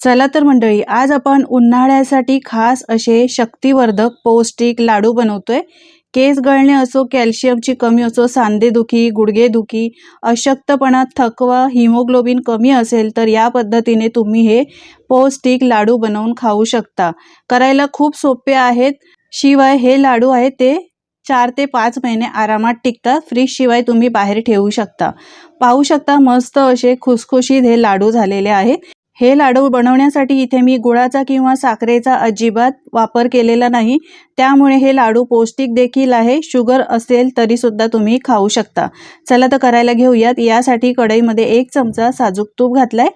चला तर मंडळी आज आपण उन्हाळ्यासाठी खास असे शक्तिवर्धक पौष्टिक लाडू बनवतोय. केस गळणे असो कॅल्शियमची कमी असो सांधेदुखी गुडघेदुखी अशक्तपणा थकवा हिमोग्लोबिन कमी असेल तर या पद्धतीने तुम्ही हे पौष्टिक लाडू बनवून खाऊ शकता. करायला खूप सोपे आहेत. शिवाय हे लाडू आहे ते चार ते पाच महिने आरामात टिकतात. फ्रीज शिवाय तुम्ही बाहेर ठेवू शकता. पाहू शकता मस्त असे खुसखुशीत हे लाडू झालेले आहेत. हे लाडू बनवण्यासाठी इथे मी गुळाचा किंवा साखरेचा अजिबात वापर केलेला नाही. त्यामुळे हे लाडू पौष्टिक देखील आहे. शुगर असेल तरी सुद्धा तुम्ही खाऊ शकता. चला तर करायला घेऊयात. यासाठी कढईमध्ये एक चमचा साजूक तूप घातलाय.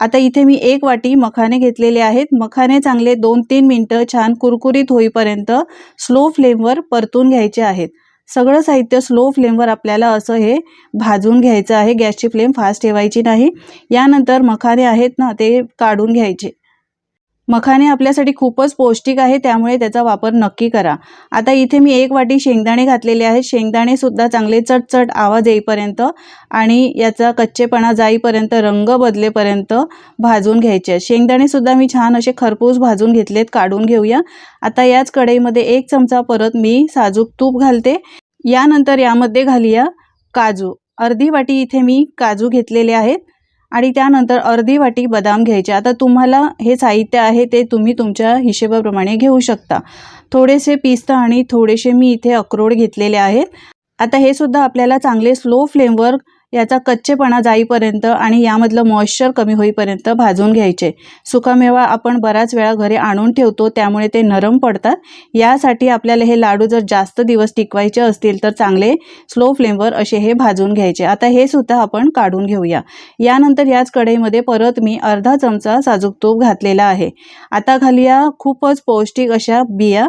आता इथे मी एक वाटी मखाने घेतलेले आहेत. मखाने चांगले दोन तीन मिनटं छान कुरकुरीत होईपर्यंत स्लो फ्लेमवर परतून घ्यायचे आहेत. सगळं साहित्य स्लो फ्लेमवर आपल्याला असं हे भाजून घ्यायचं आहे. गॅसची फ्लेम फास्ट ठेवायची नाही. यानंतर मखाने आहेत ना ते काढून घ्यायचे. मखाने आपल्यासाठी खूपच पौष्टिक आहे त्यामुळे त्याचा वापर नक्की करा. आता इथे मी एक वाटी शेंगदाणे घातलेले आहेत. शेंगदाणे सुद्धा चांगले चटचट आवाज येईपर्यंत आणि याचा कच्चेपणा जाईपर्यंत रंग बदलेपर्यंत भाजून घ्यायचे. आहेत शेंगदाणे सुद्धा मी छान असे खरपूस भाजून घेतलेत काढून घेऊया. आता याच कढईमध्ये एक चमचा परत मी साजूक तूप घालते. यानंतर यामध्ये घालूया काजू. अर्धी वाटी इथे मी काजू घेतलेले आहेत. आणि त्यानंतर अर्धी वाटी बदाम घ्यायचे. आता तुम्हाला हे साहित्य आहे ते तुम्ही तुमच्या हिशेबाप्रमाणे घेऊ शकता. थोडेसे पिस्ता आणि थोडेसे मी इथे अक्रोड घेतलेले आहेत. आता हे सुद्धा आपल्याला चांगले स्लो फ्लेमवर याचा कच्चेपणा जाईपर्यंत आणि यामधलं मॉइश्चर कमी होईपर्यंत भाजून घ्यायचे. सुकामेवा आपण बराच वेळा घरी आणून ठेवतो त्यामुळे ते नरम पडतात. यासाठी आपल्याला हे लाडू जर जास्त दिवस टिकवायचे असतील तर चांगले स्लो फ्लेमवर असे हे भाजून घ्यायचे. आता हे सुद्धा आपण काढून घेऊया. यानंतर याच कढईमध्ये परत मी अर्धा चमचा साजूक तूप घातलेला आहे. आता घालूया खूपच पौष्टिक अशा बिया.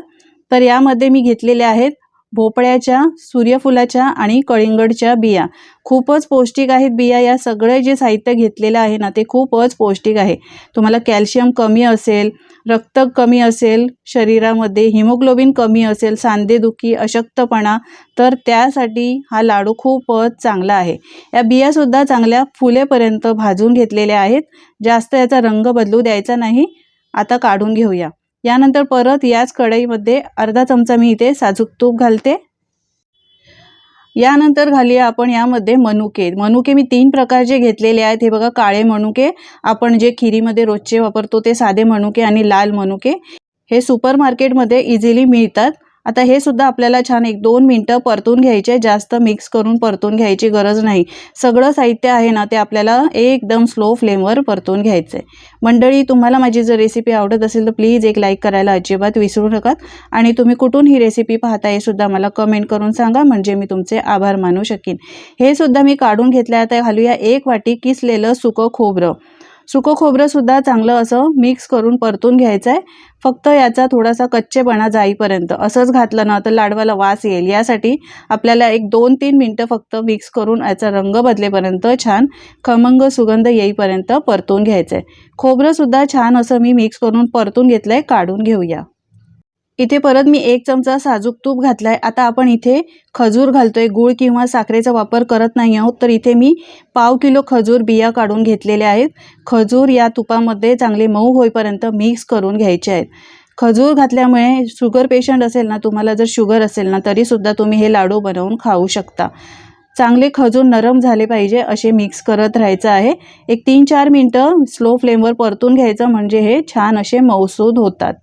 तर यामध्ये मी घेतलेल्या आहेत भोपळ्याच्या सूर्यफुलाच्या आणि कळिंगडच्या बिया. खूपच पौष्टिक आहेत बिया. या सगळे जे साहित्य घेतलेलं आहे ना ते खूपच पौष्टिक आहे. तुम्हाला कॅल्शियम कमी असेल रक्त कमी असेल शरीरामध्ये हिमोग्लोबिन कमी असेल सांधेदुखी अशक्तपणा तर त्यासाठी हा लाडू खूपच चांगला आहे. या बियासुद्धा चांगल्या फुलेपर्यंत भाजून घेतलेल्या आहेत. जास्त याचा रंग बदलू द्यायचा नाही. आता काढून घेऊया. यानंतर परत याच कढईमध्ये अर्धा चमचा मी इथे साजूक तूप घालते. यानंतर घालूया आपण यामध्ये मनुके. मनुके मी तीन प्रकारचे घेतलेले आहेत हे बघा काळे मनुके आपण जे खिरीमध्ये रोजचे वापरतो ते साधे मनुके आणि लाल मनुके. हे सुपर मार्केटमध्ये इझिली मिळतात. आता हे सुद्धा आपल्याला छान एक दोन मिनटं परतून घ्यायचे जास्त मिक्स करून परतून घ्यायची गरज नाही. सगळं साहित्य आहे ना ते आपल्याला एकदम स्लो फ्लेमवर परतून घ्यायचं आहे मंडळी तुम्हाला माझी जर रेसिपी आवडत असेल तर प्लीज एक लाईक करायला अजिबात विसरू नका. आणि तुम्ही कुठून ही रेसिपी पाहता हे सुद्धा मला कमेंट करून सांगा म्हणजे मी तुमचे आभार मानू शकेन. हे सुद्धा मी काढून घेतलं आता घालूया एक वाटी किसलेलं सुकं खोबरं. सुकं खोबरंसुद्धा चांगलं असं मिक्स करून परतून घ्यायचं आहे फक्त याचा थोडासा कच्चेपणा जाईपर्यंत. असंच घातलं ना तर लाडवाला वास येईल. यासाठी आपल्याला एक दोन तीन मिनटं फक्त मिक्स करून याचा रंग बदलेपर्यंत छान खमंग सुगंध येईपर्यंत परतून घ्यायचं आहे खोबरंसुद्धा छान असं मी मिक्स करून परतून घेतलं आहे काढून घेऊया. इथे परत मी एक चमचा साजूक तूप घातलाय. आता आपण इथे खजूर घालतोय. गूळ किंवा साखरेचा वापर करत नाही आहोत. तर इथे मी पाव किलो खजूर बिया काढून घेतलेल्या आहेत. खजूर या तुपामध्ये चांगले मऊ होईपर्यंत मिक्स करून घ्यायचे आहेत. खजूर घातल्यामुळे शुगर पेशंट असेल ना तुम्हाला जर शुगर असेल ना तरीसुद्धा तुम्ही हे लाडू बनवून खाऊ शकता. चांगले खजूर नरम झाले पाहिजे असे मिक्स करत राहायचं आहे. एक तीन चार मिनटं स्लो फ्लेमवर परतून घ्यायचं म्हणजे हे छान असे मौसूद होतात.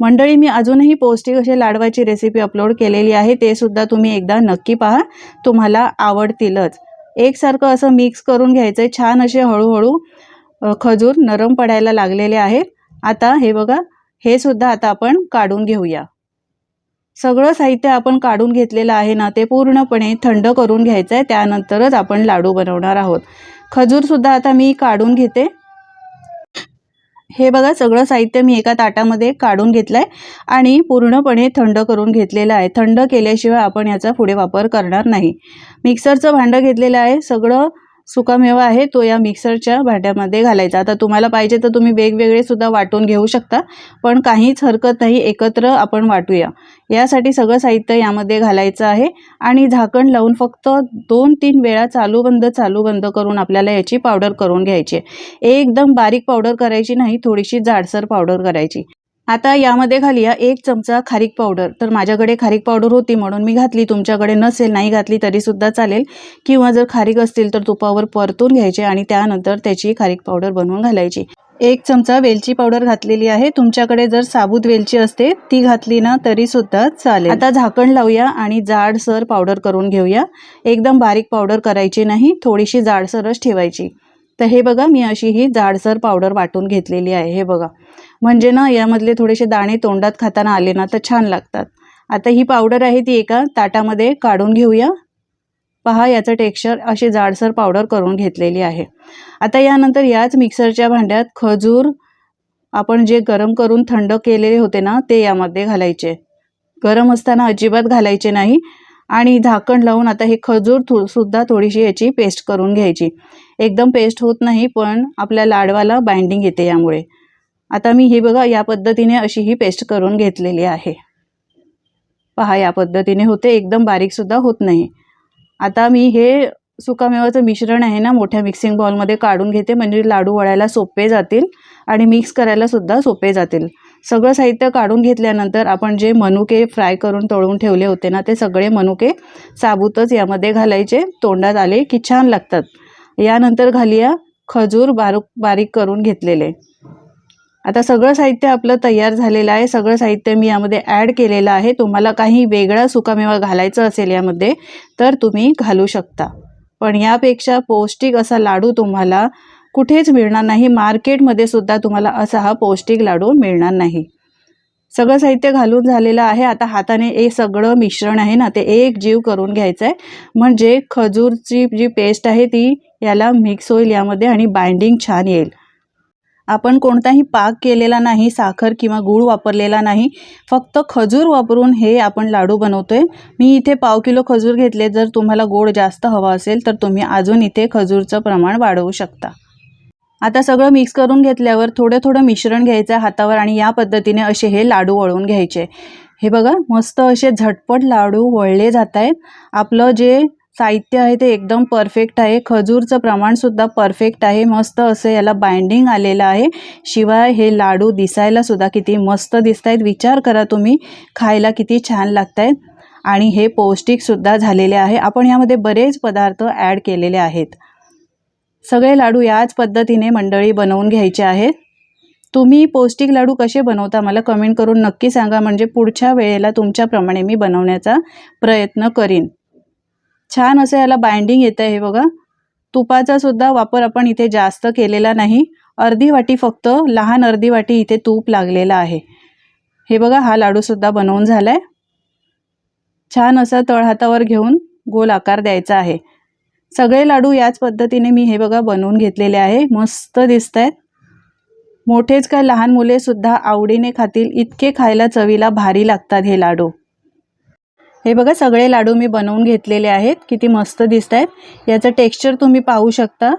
मंडळी मी अजूनही पौष्टिक असे लाडवाची रेसिपी अपलोड केलेली आहे. ते सुद्धा तुम्ही एकदा नक्की पहा. तुम्हाला आवडतीलच. एकसारखं असं मिक्स करून घ्यायचं आहे छान असे हळूहळू खजूर नरम पडायला लागलेले आहेत. आता हे बघा हे सुद्धा आता आपण काढून घेऊया. सगळं साहित्य आपण काढून घेतलेलं आहे ना ते पूर्णपणे थंड करून घ्यायचं आहे त्यानंतरच आपण लाडू बनवणार आहोत. खजूरसुद्धा आता मी काढून घेते. हे बघा सगळं साहित्य मी एका ताटामध्ये काढून घेतलं आहे आणि पूर्णपणे थंड करून घेतलेलं आहे. थंड केल्याशिवाय आपण याचा पुढे वापर करणार नाही. मिक्सरचं भांडं घेतलेलं आहे. सगळं सुकामेवा आहे तो या मिक्सरच्या भांड्यामध्ये घालायचा. आता तुम्हाला पाहिजे तर तुम्ही वेगवेगळे सुद्धा वाटून घेऊ शकता पण काहीच हरकत नाही एकत्र आपण वाटूया. यासाठी सगळं साहित्य यामध्ये घालायचं आहे आणि झाकण लावून फक्त दोन तीन वेळा चालू बंद चालू बंद करून आपल्याला याची पावडर करून घ्यायची आहे. एकदम बारीक पावडर करायची नाही थोडीशी जाडसर पावडर करायची. आता यामध्ये घालूया एक चमचा खारीक पावडर. तर माझ्याकडे खारीक पावडर होती म्हणून मी घातली. तुमच्याकडे नसेल नाही घातली तरीसुद्धा चालेल. किंवा जर खारीक असतील तर तुपावर परतून घ्यायचे आणि त्यानंतर त्याची खारीक पावडर बनवून घालायची. एक चमचा वेलची पावडर घातलेली आहे. तुमच्याकडे जर साबूत वेलची असते ती घातली ना तरी सुद्धा चालेल. आता झाकण लावूया आणि जाडसर पावडर करून घेऊया. एकदम बारीक पावडर करायची नाही थोडीशी जाडसरच ठेवायची. तर हे बघा मी अशी ही जाडसर पावडर वाटून घेतलेली आहे हे बघा. म्हणजे ना यामधले थोडेसे दाणे तोंडात खाताना आले ना तर छान लागतात. आता ही पावडर आहे ती एका ताटामध्ये काढून घेऊया. पहा याचं टेक्स्चर अशी जाडसर पावडर करून घेतलेली आहे. आता यानंतर याच मिक्सरच्या भांड्यात खजूर आपण जे गरम करून थंड केलेले होते ना ते यामध्ये घालायचे. गरम असताना अजिबात घालायचे नाही. आणि झाकण लावून आता हे खजूर थो सुद्धा थोडीशी याची पेस्ट करून घ्यायची. एकदम पेस्ट होत नाही पण आपल्या लाडवाला बाइंडिंग येते यामुळे. आता मी ही बघा या पद्धतीने अशी ही पेस्ट करून घेतलेली आहे. पहा या पद्धतीने होते एकदम बारीकसुद्धा होत नाही. आता मी हे सुकामेवाचं मिश्रण आहे ना मोठ्या मिक्सिंग बॉलमध्ये काढून घेते म्हणजे लाडू वळायला सोपे जातील आणि मिक्स करायला सुद्धा सोपे जातील. सगळं साहित्य काढून घेतल्यानंतर आपण जे मनुके फ्राय करून तळून ठेवले होते ना ते सगळे मनुके साबूतच यामध्ये घालायचे. तोंडात आले की छान लागतात. यानंतर घालूया खजूर बारूक बारीक करून घेतलेले. आता सगळं साहित्य आपलं तयार झालेलं आहे. सगळं साहित्य मी यामध्ये ॲड केलेलं आहे. तुम्हाला काही वेगळा सुकामेवा घालायचा असेल यामध्ये तर तुम्ही घालू शकता. पण यापेक्षा पौष्टिक असा लाडू तुम्हाला कुठेच मिळणार नाही. मार्केटमध्ये सुद्धा तुम्हाला असा हा पौष्टिक लाडू मिळणार नाही. सगळं साहित्य घालून झालेलं आहे. आता हाताने हे सगळं मिश्रण आहे ना ते एक जीव करून घ्यायचं आहे म्हणजे खजूरची जी पेस्ट आहे ती याला मिक्स होईल यामध्ये आणि बाइंडिंग छान येईल. आपण कोणताही पाक केलेला नाही साखर किंवा गूळ वापरलेला नाही. फक्त खजूर वापरून हे आपण लाडू बनवतोय. मी इथे पाव किलो खजूर घेतले. जर तुम्हाला गोड जास्त हवा असेल तर तुम्ही अजून इथे खजूरचं प्रमाण वाढवू शकता. आता सगळं मिक्स करून घेतल्यावर थोडं थोडं मिश्रण घ्यायचं हातावर आणि या पद्धतीने असे हे लाडू वळवून घ्यायचे. हे बघा मस्त असे झटपट लाडू वळले जात आहेत आपलं जे साहित्य आहे ते एकदम परफेक्ट आहे. खजूरचं प्रमाणसुद्धा परफेक्ट आहे. मस्त असं याला बाइंडिंग आलेलं आहे. शिवाय हे लाडू दिसायला सुद्धा किती मस्त दिसत आहेत विचार करा तुम्ही खायला किती छान लागत आहेत आणि हे पौष्टिकसुद्धा झालेले आहे. आपण यामध्ये बरेच पदार्थ ॲड केलेले आहेत. सगळे लाडू याच पद्धतीने मंडळी बनवून घ्यायचे आहेत. तुम्ही पौष्टिक लाडू कसे बनवता मला कमेंट करून नक्की सांगा. म्हणजे पुढच्या वेळेला तुमच्याप्रमाणे मी बनवण्याचा प्रयत्न करीन. छान असं याला बाइंडिंग येतं आहे हे बघा. तुपाचा सुद्धा वापर आपण इथे जास्त केलेला नाही. अर्धी वाटी फक्त लहान अर्धी वाटी इथे तूप लागलेलं आहे. हे बघा हा लाडूसुद्धा बनवून झाला आहे छान असा तळहातावर घेऊन गोल आकार द्यायचा आहे. सगळे लाडू याच पद्धतीने मी हे बघा बनवून घेतलेले आहे. मस्त दिसत आहेत मोठेच काय लहान मुलेसुद्धा आवडीने खातील इतके खायला चवीला भारी लागतात हे लाडू. हे बघा सगळे लाडू मी बनवून घेतलेले आहेत. किती मस्त दिसत आहेत याचं टेक्स्चर तुम्ही पाहू शकता.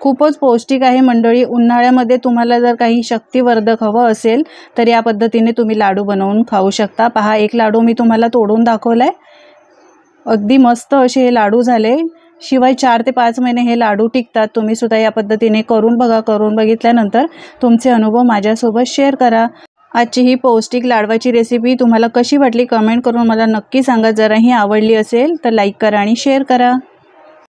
खूपच पौष्टिक आहे मंडळी. उन्हाळ्यामध्ये तुम्हाला जर काही शक्तिवर्धक हवं असेल तर या पद्धतीने तुम्ही लाडू बनवून खाऊ शकता. पहा एक लाडू मी तुम्हाला तोडून दाखवला आहे अगदी मस्त असे हे लाडू झाले. शिवाय चार ते पाच महिने हे लाडू टिकतात. तुम्ही सुद्धा या पद्धतीने करून बघा करून बघितल्यानंतर तुमचे अनुभव माझ्यासोबत शेअर करा. आजची ही पौष्टिक लाडवाची रेसिपी तुम्हाला कशी वाटली कमेंट करून मला नक्की सांगा. जरा ही आवडली असेल तर लाईक करा आणि शेअर करा.